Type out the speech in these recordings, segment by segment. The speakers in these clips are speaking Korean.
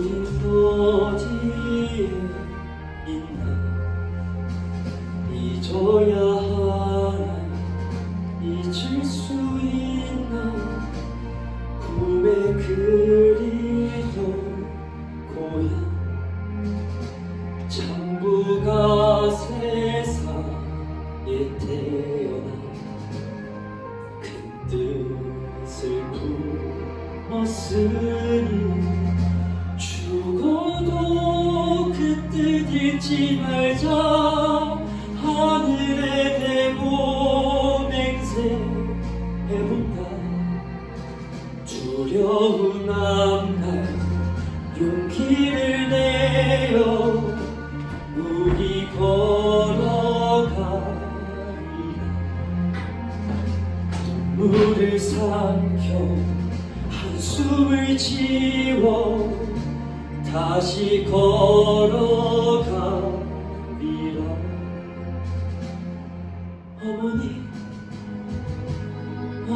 소지에 있나 잊어야 하나 잊을 수 있나? 꿈에 그리던 고향 장부가 세상에 태어나 큰 뜻을 품었으니 잊지 말자 하늘에 대고 맹세해본다 두려운 앞날 용기를 내어 우리 걸어가리라. 눈물을 삼켜 한숨을 지워 다시 걸어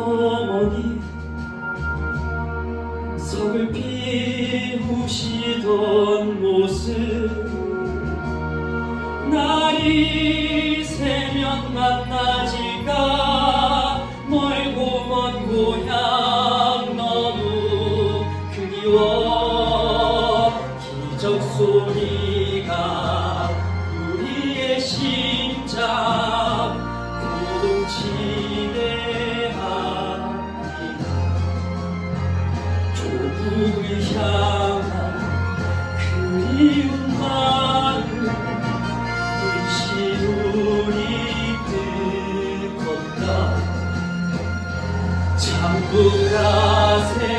어머니 서글피 우시던 모습. 날이 새면 만나질까 뜨겁다 장부가 새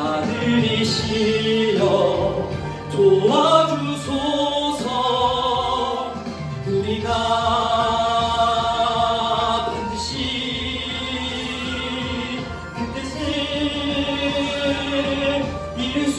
아들이시여 도와주소서. 우리가 반드시 그 뜻을 이룰 수